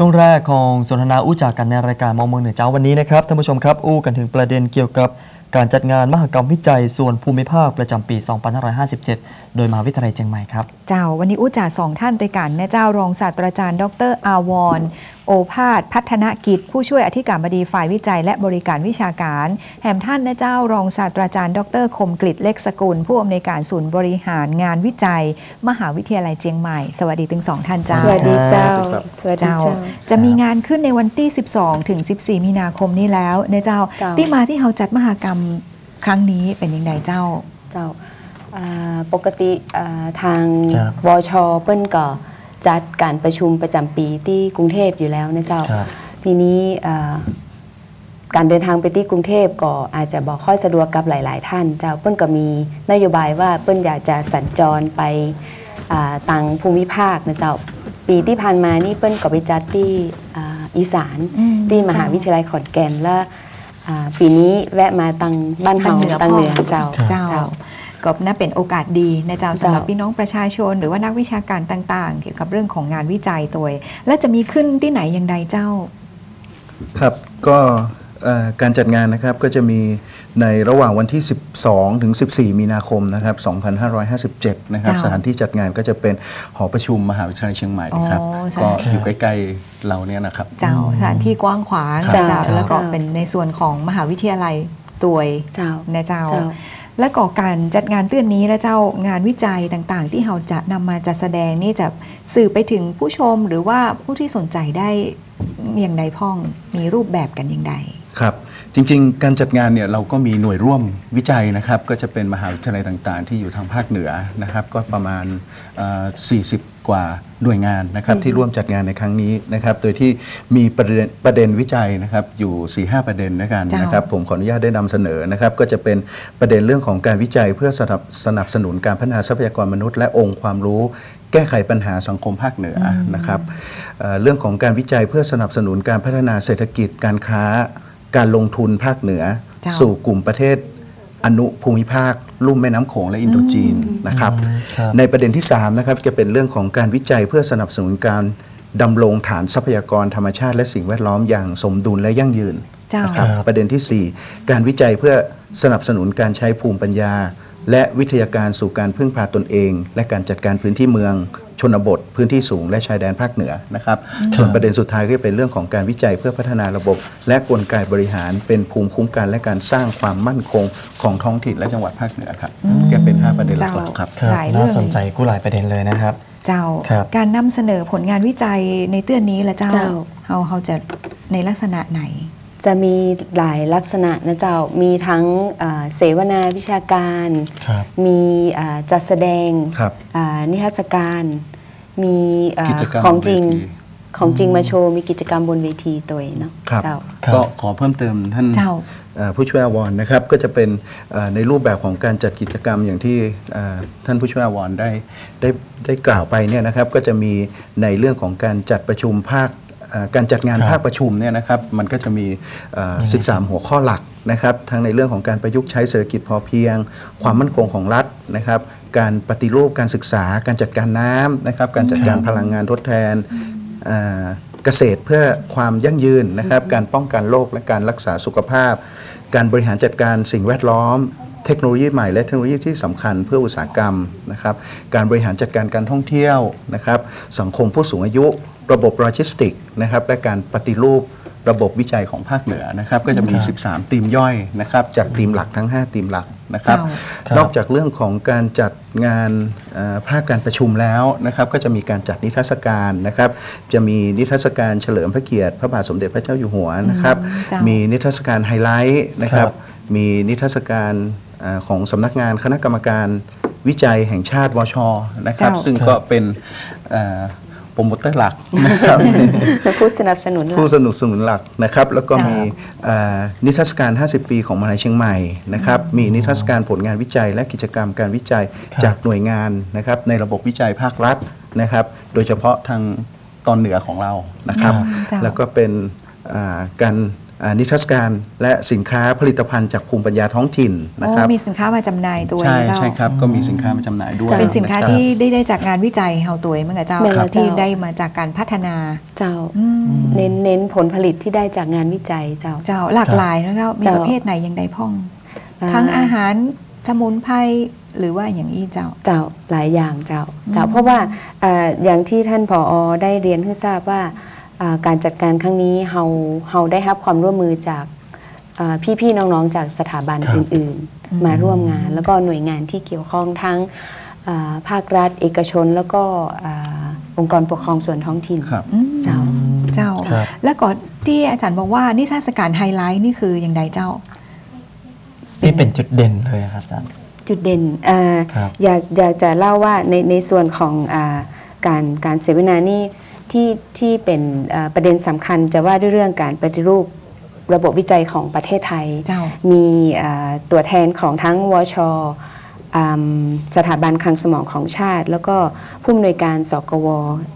ช่วงแรกของสนทนาอู้จากกันในรายการมองเมืองเหนือเจ้าวันนี้นะครับท่านผู้ชมครับอู้กันถึงประเด็นเกี่ยวกับ การจัดงานมหกรรมวิจัยส่วนภูมิภาคประจำปี 2557 โดยมหาวิทยาลัยเชียงใหม่ครับ เจ้าวันนี้อู้จ่าสองท่านด้วยกันนะเจ้ารองศาสตราจารย์ ดรอาวรณ์โอภาสพัฒนกิจ ผู้ช่วยอธิการบดีฝ่ายวิจัยและบริการวิชาการ แห่มท่านนะเจ้ารองศาสตราจารย์ ดรคมกฤษเล็กสกุล ผู้อำนวยการศูนย์บริหารงานวิจัย มหาวิทยาลัยเชียงใหม่ สวัสดีถึงสองท่านเจ้าสวัสดีเจ้าครับสวัสดีเจ้าเจ้าจะมีงานขึ้นในวันที่ 12 ถึง 14 มีนาคมนี้แล้วนะเจ้าเจ้าที่มาที่เขาจัดมหกรรมครั้งนี้เป็นยังไงเจ้าเจ้าอ่าปกติอ่าทางครับวชเปิ้นก็จัดการประชุมประจำปีที่กรุงเทพอยู่แล้วนะเจ้าครับทีนี้อ่าการเดินทางไปที่กรุงเทพก็อาจจะบอกค่อยสะดวกกับหลาย ๆ ท่าน เจ้าเปิ้นก็มีนโยบายว่าเปิ้นอยากจะสัญจรไปอ่าต่างภูมิภาคนะเจ้าปีที่ผ่านมานี่เปิ้นก็ไปจัดที่อ่าอีสานอืมที่มหาวิทยาลัยขอนแก่นและอ่า ปีนี้แวะมาตังบ้านเฮาเหนือตังเหนือพ่อเจ้าครับเจ้าเจ้าก็น่าเป็นโอกาสดีนะเจ้าเจ้าสำหรับพี่น้องประชาชน หรือว่านักวิชาการต่างๆ เกี่ยวกับเรื่องของงานวิจัยตัวเองและจะมีขึ้นที่ไหนอย่างใดเจ้า ครับก็เอ่อ การจัดงานนะครับก็จะมีในระหว่างวันที่ 12 ถึง 14 มีนาคมนะครับ 2557 นะครับเจ้าสถานที่จัดงานก็จะเป็นหอประชุมมหาวิทยาลัยเชียงใหม่ครับอ๋อสถานก็อยู่ใกล้ๆเราเนี่ยนะครับ เจ้าสถานที่กว้างขวางครับเจ้าครับแล้วก็เป็นในส่วนของมหาวิทยาลัยตัวเจ้านะเจ้าเจ้าและก็การจัดงานเตื้อนนี้และเจ้างานวิจัยต่างๆ ที่เราจะนำมาจัดแสดงนี่จะสื่อไปถึงผู้ชมหรือว่าผู้ที่สนใจได้อย่างใดพ่องมีรูปแบบกันอย่างใด ครับ จริงๆ การจัดงานเนี่ยเราก็มีหน่วยร่วมวิจัยนะครับ ก็จะเป็นมหาวิทยาลัยต่างๆ ที่อยู่ทางภาคเหนือนะครับ ก็ประมาณเอ่อ40 กว่าหน่วยงานนะครับที่ร่วมจัดงานในครั้งนี้นะครับ โดยที่มีประเด็นประเด็นวิจัยนะครับอยู่4-5ประเด็นด้วยกันเจ้านนะครับ ผมขออนุญาตได้นำเสนอนะครับ ก็จะเป็นประเด็นเรื่องของการวิจัยเพื่อสนับสนับสนุนการพัฒนาทรัพยากรมนุษย์และองค์ความรู้แก้ไขปัญหาสังคมภาคเหนือนะครับเอ่อเรื่องของการวิจัยเพื่อสนับสนุนการพัฒนาเศรษฐกิจการค้า การลงทุนภาคเหนือเจ้าสู่กลุ่มประเทศอนุภูมิภาค ลุ่มแม่น้ำโขงและอินโดจีนนะครับครับ ในประเด็นที่3นะครับจะเป็นเรื่องของการวิจัยเพื่อสนับสนุนการดำรงฐานทรัพยากรธรรมชาติและสิ่งแวดล้อมอย่างสมดุลและยั่งยืนเจ้านะครับครับประเด็นทีสี่ 4 การวิจัยเพื่อสนับสนุนการใช้ภูมิปัญญา และวิทยาการสู่การพึ่งพาตนเอง และการจัดการพื้นที่เมือง ชนบทพื้นที่สูงและชายแดนภาคเหนือนะครับส่วนประเด็นสุดท้ายก็เป็นเรื่องของการวิจัยเพื่อพัฒนาระบบ และกลไกบริหารเป็นภูมิคุ้มกันและการสร้างความมั่นคงของท้องถิ่นและจังหวัดภาคเหนือครับก็เป็น 5 ประเด็นหลักๆครับครับหลายเรื่องน่าสนใจกู้หลายประเด็นเลยนะครับ เจ้าครับการนำเสนอผลงานวิจัยในเตื้อนนี้ละเจ้าเจ้าเขาเขาจะในลักษณะไหน จะมีหลายลักษณะนะเจ้า มีทั้งอ่าเสวนาวิชาการครับมีอ่าจัดแสดงครับอ่านิทรรศการ มีอ่ากิจกรรมของจริงบนเวทีของจริงมาโชว์ มีกิจกรรมบนเวทีตัวเองเนาะครับเจ้าครับก็ขอเพิ่มเติมท่านเจ้าเอ่อผู้ช่วยอวรนะครับก็จะเป็นเอ่อในรูปแบบของการจัดกิจกรรมอย่างที่เอ่อท่านผู้ช่วยอวรได้ได้ได้กล่าวไปเนี่ยนะครับก็จะมีในเรื่องของการจัดประชุมภาคเอ่อ การจัดงานครับภาคประชุมเนี่ยนะครับมันก็จะมีเอ่อ13 หัวข้อหลักนะครับทั้งในเรื่องของการประยุกต์ใช้เศรษฐกิจพอเพียง ความมั่นคงของรัฐนะครับการปฏิรูปการศึกษา การจัดการน้ำนะครับการจัดการพลังงานทดแทนเอ่อเกษตรเพื่อความยั่งยืนนะครับการป้องกันโรคและการรักษาสุขภาพ การบริหารจัดการสิ่งแวดล้อมเทคโนโลยีใหม่และเทคโนโลยีที่สำคัญเพื่ออุตสาหกรรมนะครับ การบริหารจัดการการท่องเที่ยวนะครับ สังคมผู้สูงอายุ ระบบโลจิสติกนะครับและการปฏิรูประบบวิจัยของภาคเหนือนะครับก็จะมีครับ13 ทีมย่อยนะครับจากทีมหลักทั้ง 5 ทีมหลักนะครับเจ้าครับนอกจากเรื่องของการจัดงานเอ่อภาคการประชุมแล้วนะครับก็จะมีการจัดนิทรรศการนะครับจะมีนิทรรศการเฉลิมพระเกียรติพระบาทสมเด็จพระเจ้าอยู่หัวนะครับอืมเจ้ามีนิทรรศการไฮไลท์นะครับครับมีนิทรรศการเอ่อของสำนักงานคณะกรรมการวิจัยแห่งชาติวชนะครับเจ้าซึ่งครับก็เป็นเอ่อโป รโมเตอร์หลักนะครับผู้สนับสนุนหลักผู้สนับสนุนหลักนะครับ แล้วก็จ้ามีมีเอ่อนิทรรศการ 50 ปีของมหาลัยเชียงใหม่นะครับมีนิทรรศการผลงานวิจัยและกิจกรรมการวิจัยครับจากหน่วยงานนะครับในระบบวิจัยภาครัฐนะครับ โดยเฉพาะทางตอนเหนือของเรานะครับครับแล้วก็เป็นอ่าการอ่า นิทรรศการและสินค้าผลิตภัณฑ์จากภูมิปัญญาท้องถิ่นโอ้นะครับมีสินค้ามาจำหน่ายตัวใช่เจ้าใช่ครับก็มีสินค้ามาจำหน่ายด้วยเป็นสินค้าะรับที่ได้ได้จากงานวิจัยเฮาตัวเองเมื่อเจ้าแม่นแล้วที่เจ้าได้มาจากการพัฒนาเจ้าอืมเน้นเน้นผลผลิตที่ได้จากงานวิจัยเจ้าเจ้าหลากหลายนะเจ้ามีเจ้าประเภทไหนยังใดพ่องอ่าทั้งอาหารสมุนไพรหรือว่าอย่างนี้เจ้าเจ้าหลายอย่างเจ้าเจ้าอืมเพราะว่าเอ่ออย่างที่ท่านผอได้เรียนให้ทราบว่าอ่า การจัดการครั้งนี้เฮาเฮาได้รับความร่วมมือจากอ่าพี่ๆน้องๆ จากสถาบันครับอื่นๆ มาร่วมงาน แล้วก็หน่วยงานที่เกี่ยวข้องทั้งอ่าภาครัฐ เอกชนแล้วก็อ่าองค์กรปกครองส่วนท้องถิ่นครับอืมเจ้าเจ้าครับแล้วก่อนที่อาจารย์บอกว่านิทรรศการไฮไลท์นี่คืออย่างใดเจ้า ที่เป็นจุดเด่นเลยครับอาจารย์จุดเด่นเอ่อครับอยากอยากจะเล่าว่าในในส่วนของอาการการเสวนานี่ ที่ที่เป็นอ่าประเด็นสำคัญจะว่าด้วยเรื่องการปฏิรูประบบวิจัยของประเทศไทยเจ้ามีอ่าตัวแทนของทั้งวชอ่าสถาบันคลังสมองของชาติ แล้วก็ผู้อำนวยการสกว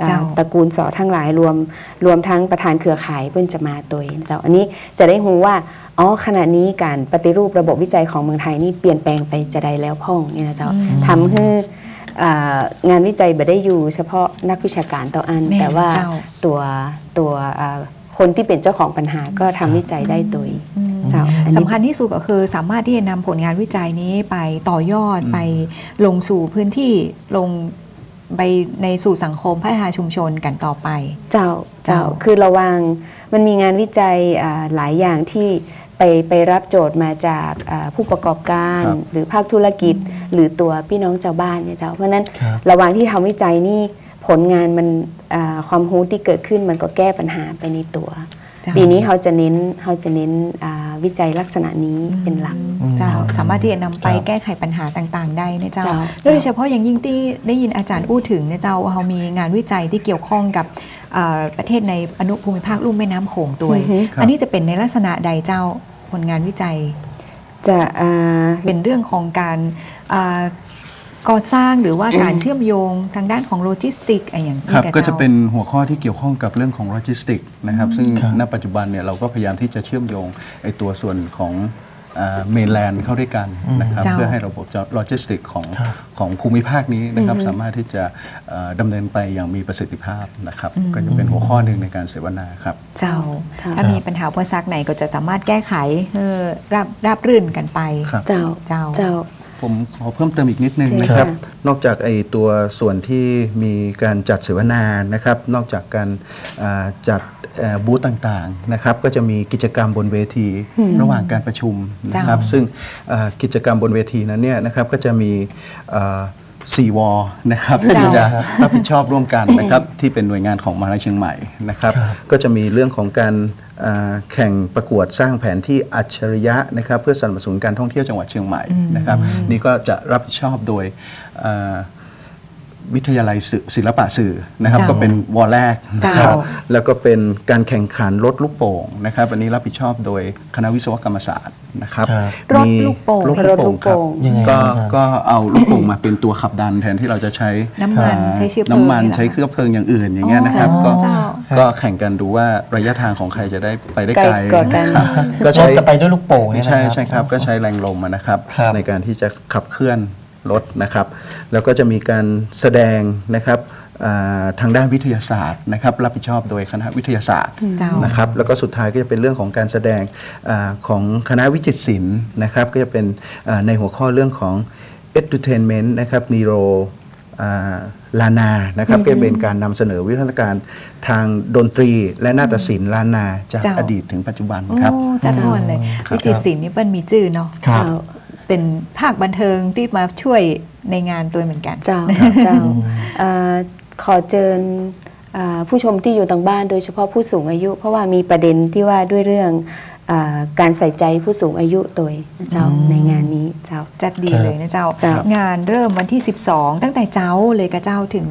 อ่าเจ้าตระกูลสอทั้งหลายรวมรวมทั้งประธานเครือข่ายเพื่อนจะมาตัวเองเจ้าอันนี้จะได้รู้ว่าอ๋อขณะนี้การปฏิรูประบบวิจัยของเมืองไทยนี่เปลี่ยนแปลงไปจะได้แล้วพ่องเนี่ยนะเจ้าอืมทำให้อ่า งานวิจัยไม่ได้อยู่เฉพาะนักวิชาการต่ออันแม่นแต่ว่าเจ้าตัวตัวอ่าคนที่เป็นเจ้าของปัญหาก็ทำวิจัยได้ตัวเองอืมเจ้าอันนี้สำคัญที่สุดก็คือสามารถที่จะนำผลงานวิจัยนี้ไปต่อยอดอืมไปลงสู่พื้นที่ลงไปในสู่สังคมพัฒนาชุมชนกันต่อไป เจ้าเจ้าเจ้าคือระวังมันมีงานวิจัยอ่าหลายอย่างที่ ไปไปรับโจทย์มาจากอ่าผู้ประกอบการครับหรือภาคธุรกิจ หรือตัวพี่น้องชาวบ้านเนี่ยเจ้าเพราะฉะนั้นครับระหว่างที่ทำวิจัยนี่ผลงานมันอ่าความรู้ที่เกิดขึ้นมันก็แก้ปัญหาไปในตัวเจ้าปีนี้เขาจะเน้นเขาจะเน้นอ่าวิจัยลักษณะนี้เป็นหลักอืมเจ้าสามารถที่จะนำไปครับแก้ไขปัญหาต่างๆ ได้นะเจ้าเจ้าโดยเฉพาะอย่างยิ่งที่ได้ยินอาจารย์อู้ถึงนะเจ้าว่าเขามีงานวิจัยที่เกี่ยวข้องกับอ่า ประเทศในอนุภูมิภาคลุ่มแม่น้ำโขงตัวยอือฮึครับอันนี้จะเป็นในลักษณะใดเจ้าผลงานวิจัย จะอ่าเป็นเรื่องของการอ่าก่อสร้างหรือว่าการเชื่อมโยงทางด้านของโลจิสติกอะไรอย่างนี้ครับบก็จะจ้าเป็นหัวข้อที่เกี่ยวข้องกับเรื่องของโลจิสติกนะครับ ซึ่งครับณปัจจุบันเนี่ยเราก็พยายามที่จะเชื่อมโยงไอตัวส่วนของ เมนแลนด์เข้าด้วยกันนะครับเจ้าเพื่อให้ระบบโลจิสติกของครับของภูมิภาคนี้นะครับสามารถที่จะเอ่อดำเนินไปอย่างมีประสิทธิภาพนะครับก็จะเป็นหัวข้อหนึ่งในการเสวนาครับ เจ้าเจ้าถ้ามีปัญหาอุปสรรคไหนก็จะสามารถแก้ไขเออราบราบรื่นกันไปครับเจ้าเจ้าเจ้า ผมขอเพิ่มเติมอีกนิดนึงเชิญนะครับค่ะนอกจากไอตัวส่วนที่มีการจัดเสวนานะครับ นอกจากการอ่าจัดเอ่อบูธต่างๆนะครับ ก็จะมีกิจกรรมบนเวทีระหว่างการประชุมนะครับจ้าซึ่งอ่ากิจกรรมบนเวทีนั้นเนี่ยนะครับก็จะมีอ่า สี่วอนะครับจ้าที่จะรับผิดชอบร่วมกันนะครับที่เป็นหน่วยงานของมหาลัยเชียงใหม่นะครับ ก็จะมีเรื่องของการอ่าแข่งประกวดสร้างแผนที่อัจฉริยะนะครับ เพื่อสนับสนุนการท่องเที่ยวจังหวัดเชียงใหม่นะครับ นี่ก็จะรับผิดชอบโดยอ่า วิทยาลัยสื่อศิลปะสื่อนะครับเจ้าก็เป็นวอลแรกนะคเจ้ารับแล้วก็เป็นการแข่งขันรถลูกโป่งนะครับ อันนี้รับผิดชอบโดยคณะวิศวกรรมศาสตร์นะครับครับรถมีลูกโป่งรถลูกโป่งครับรถลูกโป่งยังไงก็ครับอาจารย์ก็เอาลูกโป่งมาเป็นตัวขับดันแทนที่เราจะใช้น้ำมันอ่าใช้เชื้อเพลิงน้ำมันนี่เหรอใช้เครื่องเพลิงอย่างอื่นอย่างเงี้ยนะครับอ๋อก็เจ้าก็แข่งกันดูว่าระยะทางของใครจะได้ไปได้ไกลไกลกว่ากันครับก็รใช้ถจะไปด้วยลูกโป่งเนี่ยนะใช่ครับใช่ครับก็ใช้แรงลมอะนะครับครับ ในการที่จะขับเคลื่อน รถนะครับ แล้วก็จะมีการแสดงนะครับอ่าทางด้านวิทยาศาสตร์นะครับรับผิดชอบโดยคณะวิทยาศาสตร์เจ้านะครับแล้วก็สุดท้ายก็จะเป็นเรื่องของการแสดงอาของคณะวิจิตรศิลป์นะครับก็จะเป็นอ่าในหัวข้อเรื่องของ entertainment นะครับ neuro อ่าลานานะครับก็จะเป็นการนำเสนอวิทยาการทางดนตรีและนาฏศิลป์ลานาจากเจ้าอดีตถึงปัจจุบันโอ้ครับจัดทวนเลยครับวิจิตรศิลป์นี่เป็นมีจื่อเนาะครับ เจ้าเป็นภาคบันเทิงที่มาช่วยในงานตัวเหมือนกัน เจ้าเจ้าเอ่อขอเชิญอ่าผู้ชมที่อยู่ทางบ้านโดยเฉพาะผู้สูงอายุ เพราะว่ามีประเด็นที่ว่าด้วยเรื่องอาการใส่ใจผู้สูงอายุตัวเจ้าอืมในงานนี้เจ้าจัดดีครับเลยนะเจ้าเจ้า งานเริ่มวันที่ 12 ตั้งแต่เจ้าเลยกับเจ้าถึง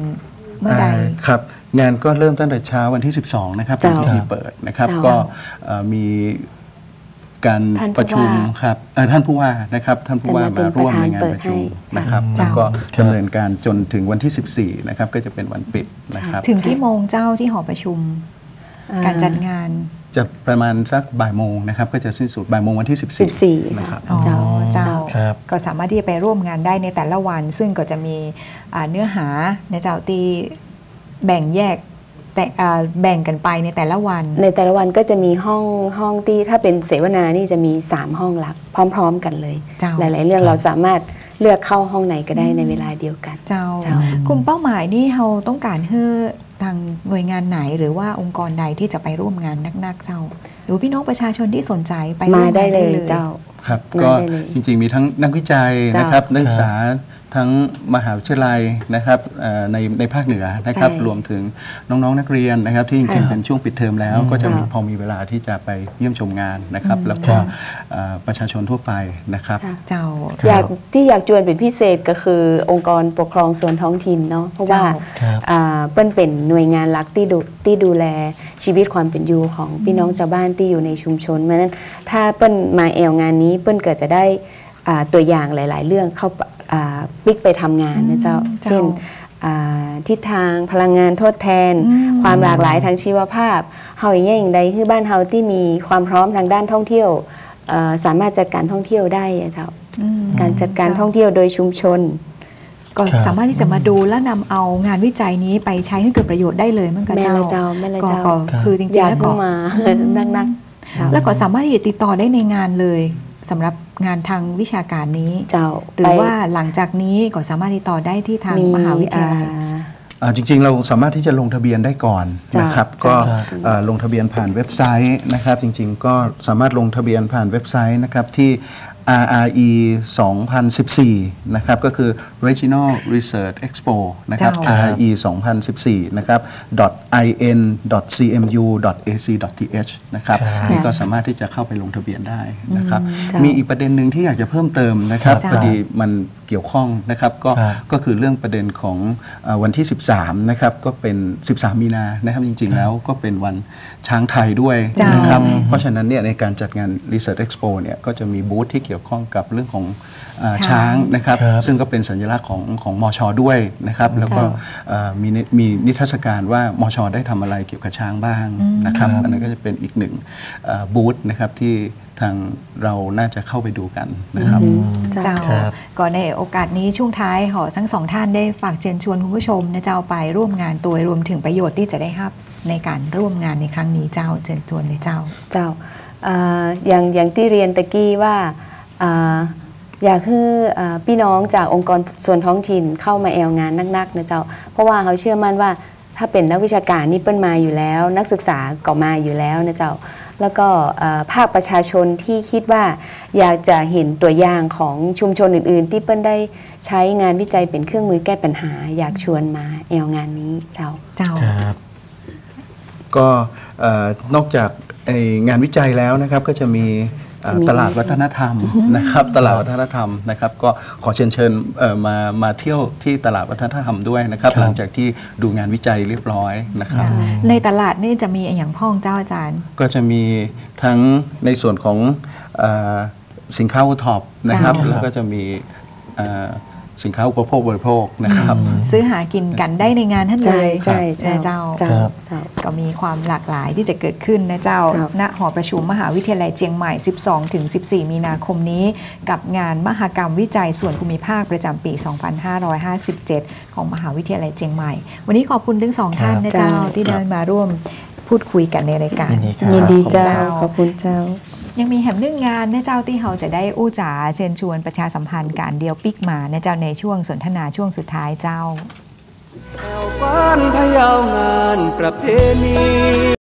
เมื่อใดาครับงานก็เริ่มตั้งแต่เช้าวันที่ 12 นะครับเป็นเจ้าพิธีเปิดนะครับเจ้าก็เอ่อมี การท่านผู้ประชุมว่าครับเอ่อท่านผู้ว่านะครับท่านผู้ว่าจะมามาเป็นร่วมประธานในงานเปิดประชุมให้นะครับเจ้าแล้วก็ครับดำเนินการจนถึงวันที่ 14นะครับก็จะเป็นวันปิดนะครับถึงที่โมงเจ้าที่หอประชุม การจัดงานจจะประมาณสักบ่ายโมงนะครับก็จะสิ้นสุดบ่ายโมงวันที่ 14 14นะครับอ๋อเจ้าเจ้าครับก็สามารถที่จะไปร่วมงานได้ในแต่ละวัน ซึ่งก็จะมีอ่าเนื้อหาในเจ้าตีแบ่งแยก แต่อ่าแบ่งกันไปในแต่ละวัน ในแต่ละวันก็จะมีห้องห้องที่ถ้าเป็นเสวนานี่จะมี 3 ห้องหลักพร้อม ๆ กันเลยเจ้าหลาย ๆ เรื่องเราสามารถเลือกเข้าห้องไหนก็ได้ในเวลาเดียวกันเจ้าเจ้า กลุ่มเป้าหมายนี่เราต้องการให้ทางหน่วยงานไหนหรือว่าองค์กรใดที่จะไปร่วมงานนักๆเจ้า หรือพี่น้องประชาชนที่สนใจไปร่วมามงนได้เลยเจ้าครับมาก็ได้เลยจริงๆมีทั้งนักวิจัยเจ้านนะครับนักศึกษา ทั้งมหาวิทยาลัยนะครับเอ่อในในภาคเหนือนะครับใช่รวมถึงน้องๆนักเรียนนะครับ ที่จริงๆค่ะเป็นช่วงปิดเทอมแล้วอืมก็จะมีค่ะพอมีเวลาที่จะไปเยี่ยมชมงานนะครับอืมแล้วก็ครับเอ่อประชาชนทั่วไปนะครับค่ะเจ้าครับอยากที่อยากจวนเป็นพิเศษก็คือองค์กรปกครองส่วนท้องถิ่นเนาะเพราะว่าเจ้าครับอ่าเปิ้นเป็นหน่วยงานหลักที่ดูที่ดูแลชีวิตความเป็นอยู่ของพี่น้องชาวบ้านที่อยู่ในชุมชนเพราะฉะนั้นถ้าเปิ้นมาแอลงานนี้เปิ้นก็จะได้อ่าตัวอย่างหลาย ๆ เรื่องเข้าไปอ่าปิกไปทำงานนะเจ้าอืมเจ้าเช่นอ่าทิศทางพลังงานทดแทนอืมความหลากหลายทางชีวภาพเฮาอย่างเงี้ยอย่างใดคือบ้านเฮาที่มีความพร้อมทางด้านท่องเที่ยวเอ่อสามารถจัดการท่องเที่ยวได้อะเจ้าอืมการจัดการท่องเที่ยวโดยชุมชน ก็ครับสามารถที่จะมาดูและนำเอางานวิจัยนี้ไปใช้ให้เกิดประโยชน์ได้เลยมันก็แม่เจ้าละเจ้าแม่ละก็เจ้าก็ครับคือจริงอๆยากแล้วก็เข้ามานักๆเจ้าแล้วก็สามารถที่จะติดต่อได้ในงานเลย สำหรับงานทางวิชาการนี้เจ้าหรือว่าหลังจากนี้ก็สามารถติดต่อได้ที่ทางมหาวิทยาลัยอ่าอ่าจริงๆ เราสามารถที่จะลงทะเบียนได้ก่อนจ้ะนะครับจ้ะก็ครับเอ่อลงทะเบียนผ่านเว็บไซต์นะครับ จริง ๆ ก็สามารถลงทะเบียนผ่านเว็บไซต์นะครับที่ RRE 2014 นะครับ ก็คือ Regional Research Expo นะครับเจ้า RRE 2014 นะครับ in.cmu.ac.th นะครับครับนี่ก็สามารถที่จะเข้าไปลงทะเบียนได้นะครับอืมจ้ะมีอีกประเด็นหนึ่งที่อยากจะเพิ่มเติมนะครับจ้ะพอดีมันเกี่ยวข้องนะครับก็ครับก็คือเรื่องประเด็นของเออวันที่ 13 นะครับ ก็เป็น 13 มีนานะครับจริง ๆ แล้วก็เป็นวันช้างไทยด้วยจ้านนะครับ เพราะฉะนั้นเนี่ยในการจัดงาน Research Expo เนี่ยก็จะมีบูธที่เกี่ยวข้องกับเรื่องของเอ่อช้างช้างนะครับครับ ซึ่งก็เป็นสัญลักษณ์ของของมชด้วยนะครับ แล้วก็เอ่อมีนิมีนิทรรศการว่ามชได้ทำอะไรเกี่ยวกับช้างบ้างนะครับครับอันนั้นก็จะเป็นอีกหนึ่งเอ่อบูธนะครับที่ทางเราน่าจะเข้าไปดูกันนะครับอืมเจ้าครับก่อนในโอกาสนี้ช่วงท้ายขอทั้งสองท่านได้ฝากเชิญชวนคุณผู้ชมนะเจ้าไปร่วมงานตัวรวมถึงประโยชน์ที่จะได้รับในการร่วมงานในครั้งนี้เจ้าเชิญชวนเลยเจ้าเจ้าอ่าอย่างอย่างที่เรียนตะกี้ว่า อ่าอยากให้อ่าพี่น้องจากองค์กรส่วนท้องถิ่นเข้ามาแอลงานนักๆนะเจ้า เพราะว่าเขาเชื่อมั่นว่าถ้าเป็นนักวิชาการนี่เปิ้นมาอยู่แล้ว นักศึกษาก็มาอยู่แล้วนะเจ้าแล้วก็อ่าภาคประชาชนที่คิดว่าอยากจะเห็นตัวอย่างของชุมชนอื่น ๆ ที่เปิ้นได้ใช้งานวิจัยเป็นเครื่องมือแก้ปัญหา อยากชวนมาแอลงานนี้เจ้าเจ้าครับก็เอ่อนอกจากไอ้งานวิจัยแล้วนะครับก็จะมีเอ่อมี ตลาดวัฒนธรรมนะครับตลาดวัฒนธรรมนะครับ ก็ขอเชิญเชิญเอ่อมามาเที่ยวที่ตลาดวัฒนธรรมด้วยนะครับครับ หลังจากที่ดูงานวิจัยเรียบร้อยนะครับเจ้าในตลาดนี่จะมีอย่างพ่องเจ้าอาจารย์ ก็จะมีทั้งในส่วนของเออสินค้าอุท็อปนะครับจ้าแล้วก็จะมีเอ่อ สินค้าอุปโภคบริโภคนะครับ ซื้อหากินกันได้ในงานท่านเลยใช่ใช่เจ้าเจ้าครับเจ้าก็มีความหลากหลายที่จะเกิดขึ้นนะเจ้าครับณหอประชุมมหาวิทยาลัยเชียงใหม่ 12ถึง14 มีนาคมนี้ กับงานมหกรรมวิจัยส่วนภูมิภาคประจำปี 2557 ของมหาวิทยาลัยเชียงใหม่ วันนี้ขอบคุณทั้งสองท่านนะเจ้าครับที่เดินมาร่วมพูดคุยกันในรายการยินดีครับยินดีเจ้าขขออบบคุคุณณเจ้า ยังมีแหมนึ่งงานนะเจ้าที่เราจะได้อู้จ๋าเชิญชวนประชาสัมพันธ์การเดียวปิกมานะเจ้าในช่วงสนทนาช่วงสุดท้ายเจ้าแถวบ้านพะเยางานประเพณี